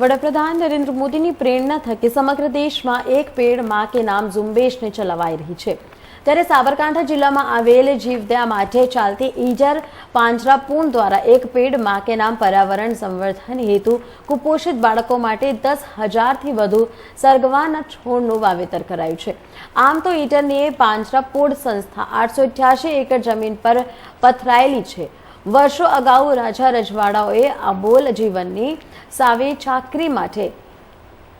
વડાપ્રધાન નરેન્દ્ર મોદીની પ્રેરણા થકી સમગ્ર દેશમાં એક પેડમાં કે નામ ઝુંબેશને ચલાવાઈ રહી છે. ત્યારે સાબરકાંઠા જિલ્લામાં આવેલ જીવદયા માટે ચાલતી ઈજર પાંજરાપોળ દ્વારા એક પેડમાં કે નામ પર્યાવરણ સંવર્ધન હેતુ કુપોષિત બાળકો માટે દસ હજારથી વધુ સરગવાના છોડનું વાવેતર કરાયું છે. આમ તો ઈટરની પાંજરાપોળ સંસ્થા આઠસો એકર જમીન પર પથરાયેલી છે. વર્ષો અગાઉ રાજા રજવાડાઓએ અબોલ જીવનની સાવે ચાકરી માટે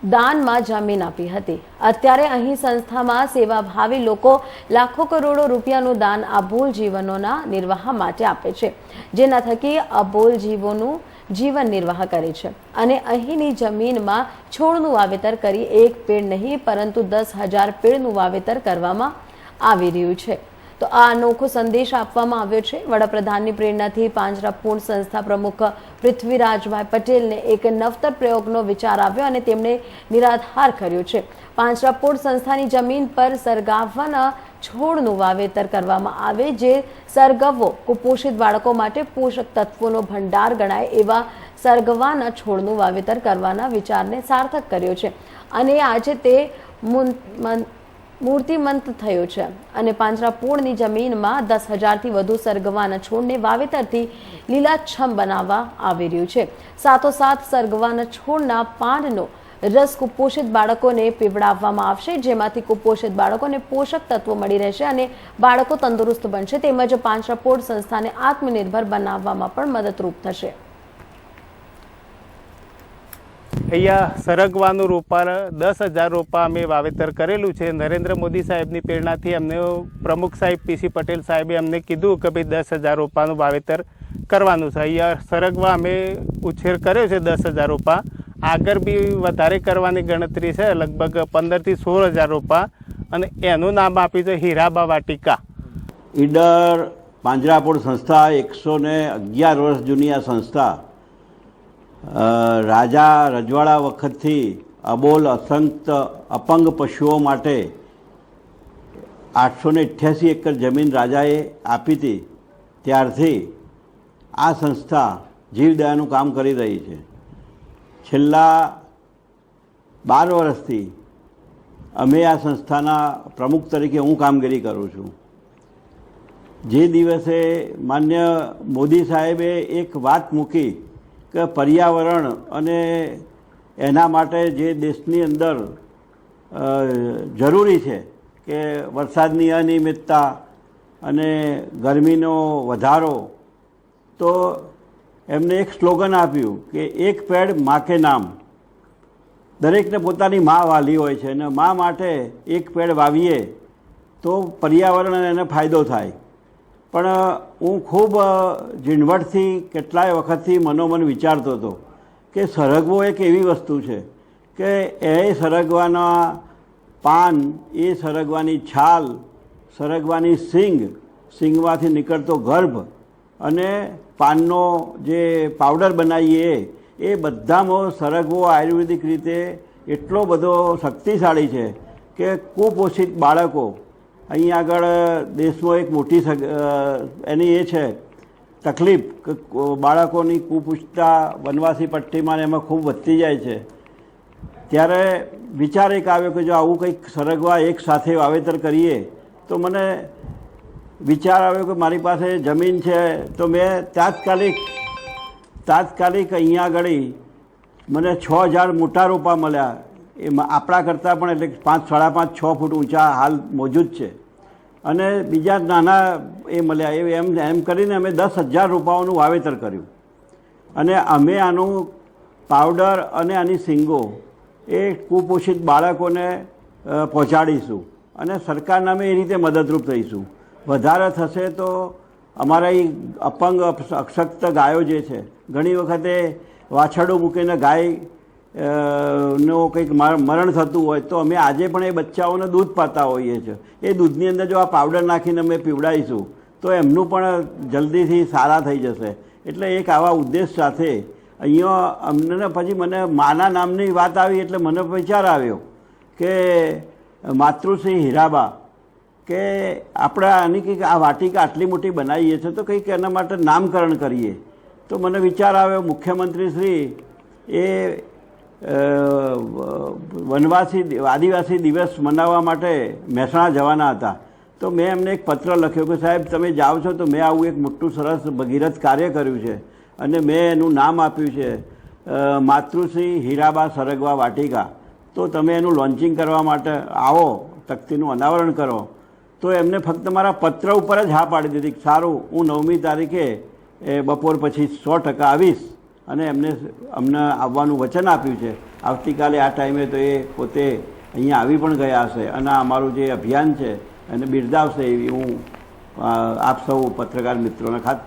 દાનમાં જમીન આપી હતી. અત્યારે અહીં સંસ્થામાં સેવાભાવી લોકો લાખો કરોડો રૂપિયાનું દાન અબોલ જીવનોના નિર્વાહ માટે આપે છે, જેના થકી અબોલ જીવોનું જીવન નિર્વાહ કરે છે. અને અહીંની જમીનમાં છોડનું વાવેતર કરી એક પેડ નહીં, પરંતુ દસ હજાર પેડનું વાવેતર કરવામાં આવી રહ્યું છે. તો આ અનોખો સંદેશ આપવામાં આવ્યો છે. વડાપ્રધાનની પ્રેરણાથી પાંજરાપોળ સંસ્થા પ્રમુખ પૃથ્વીરાજભાઈ પટેલને એક નવતર પ્રયોગનો વિચાર આવ્યો અને તેમણે નિરાધાર કર્યો છે. પાંજરાપોળ સંસ્થાની જમીન પર સરગાવવાના છોડનું વાવેતર કરવામાં આવે, જે સરગવો કુપોષિત બાળકો માટે પોષક તત્વોનો ભંડાર ગણાય એવા સરગવાના છોડનું વાવેતર કરવાના વિચારને સાર્થક કર્યો છે. અને આજે તે મૂર્તિમંત થયો છે અને પાંજરાપોળની જમીનમાં દસ હજારથી વધુ સરગવાના છોડને વાવેતરથી લીલાછમ બનાવવા આવી રહ્યું છે. સાથોસાથ સરગવાના છોડના પાનનો રસ કુપોષિત બાળકોને પીવડાવવામાં આવશે, જેમાંથી કુપોષિત બાળકોને પોષક તત્વો મળી રહેશે અને બાળકો તંદુરસ્ત બનશે. તેમજ પાંજરાપોળ સંસ્થાને આત્મનિર્ભર બનાવવામાં પણ મદદરૂપ થશે. અહીંયા સરગવાનું રોપા દસ હજાર રોપા અમે વાવેતર કરેલું છે. નરેન્દ્ર મોદી સાહેબની પ્રેરણાથી અમને પ્રમુખ સાહેબ પીસી પટેલ સાહેબે અમને કીધું કે ભાઈ દસ હજાર રોપાનું વાવેતર કરવાનું છે. અહીંયા સરગવા અમે ઉછેર કર્યો છે દસ હજાર રોપા. આગળ બી વધારે કરવાની ગણતરી છે, લગભગ પંદરથી સોળ હજાર રોપા. અને એનું નામ આપ્યું છે હીરાબા વાટિકા ઈડર પાંજરાપોળ સંસ્થા, એકસો ને અગિયાર વર્ષ જૂની આ સંસ્થા રાજા રજવાડા વખતથી અબોલ અસંત અપંગ પશુઓ માટે આઠસો ને અઠ્યાસી એકર જમીન રાજાએ આપી હતી. ત્યારથી આ સંસ્થા જીવદયાનું કામ કરી રહી છે. છેલ્લા બાર વર્ષથી અમે આ સંસ્થાના પ્રમુખ તરીકે હું કામગીરી કરું છું. જે દિવસે માન્ય મોદી સાહેબે એક વાત મૂકી કે પર્યાવરણ અને એના માટે જે દેશની અંદર જરૂરી છે કે વરસાદની અનિયમિતતા અને ગરમીનો વધારો, તો એમને એક સ્લોગન આપ્યું કે એક પેડ મા કે નામ. દરેકને પોતાની મા વાલી હોય છે અને મા માટે એક પેડ વાવીએ, તો પર્યાવરણ એને ફાયદો થાય. પણ હું ખૂબ ઝીણવટથી કેટલાય વખતથી મનોમન વિચારતો હતો કે સરગવો એક એવી વસ્તુ છે કે એ સરગવાના પાન, એ સરગવાની છાલ, સરગવાની સિંગ, સિંગમાંથી નીકળતો ગર્ભ અને પાનનો જે પાવડર બનાવીએ એ બધામાં સરગવો આયુર્વેદિક રીતે એટલો બધો શક્તિશાળી છે કે કુપોષિત બાળકો અહીં આગળ દેશમાં એક મોટી એની એ છે, તકલીફ કે બાળકોની કુપુષ્ટતા વનવાસી પટ્ટીમાં એમાં ખૂબ વધતી જાય છે. ત્યારે વિચાર એક આવ્યો કે જો આવું કંઈક સરગવા એક સાથે વાવેતર કરીએ, તો મને વિચાર આવ્યો કે મારી પાસે જમીન છે, તો મેં તાત્કાલિક તાત્કાલિક અહીંયા આગળ મને છ હજાર મોટા રોપા મળ્યા. એ મ- આપણા કરતાં પણ એટલે પાંચ, સાડા પાંચ, છ ફૂટ ઊંચા હાલ મોજૂદ છે. અને બીજા નાના એ મળ્યા, એ એમ એમ કરીને અમે દસ હજાર રૂપાઓનું વાવેતર કર્યું. અને અમે આનું પાવડર અને આની સિંગો એ કુપોષિત બાળકોને પહોંચાડીશું. અને સરકારના અમે એ રીતે મદદરૂપ થઈશું. વધારે થશે તો અમારા એ અપંગ અપ- અક્ષક્ત ગાયો જે છે, ઘણી વખતે વાછરડું મૂકીને ગાય નો કંઈક મરણ થતું હોય તો અમે આજે પણ એ બચ્ચાઓને દૂધ પાતા હોઈએ છીએ. એ દૂધની અંદર જો આ પાવડર નાખીને અમે પીવડાવીશું, તો એમનું પણ જલ્દીથી સારા થઈ જશે. એટલે એક આવા ઉદ્દેશ સાથે અહીંયા અમને પછી મને માના નામની વાત આવી એટલે મને વિચાર આવ્યો કે માતૃશ્રી હીરાબા કે આપણે આની કંઈક આ વાટિકા આટલી મોટી બનાવીએ છીએ તો કંઈક એના માટે નામકરણ કરીએ. તો મને વિચાર આવ્યો મુખ્યમંત્રી શ્રી એ વનવાસી આદિવાસી દિવસ મનાવવા માટે મહેસાણા જવાના હતા. તો મેં એમને એક પત્ર લખ્યો કે, સાહેબ, તમે જાઓ છો તો મેં આવું એક મોટું સરસ ભગીરથ કાર્ય કર્યું છે અને મેં એનું નામ આપ્યું છે માતૃશ્રી હીરાબા સરગવા વાટિકા. તો તમે એનું લોન્ચિંગ કરવા માટે આવો, તકતીનું અનાવરણ કરો. તો એમને ફક્ત મારા પત્ર ઉપર જ હા પાડી દીધી સારું, હું નવમી તારીખે, એ બપોર પછી સો ટકા આવીશ. અને એમને અમને આવવાનું વચન આપ્યું છે. આવતીકાલે આ ટાઈમે તો એ પોતે અહીંયા આવી પણ ગયા હશે અને અમારું જે અભિયાન છે એને બિરદાવશે એવી હું આપ સૌ પત્રકાર મિત્રોને ખાત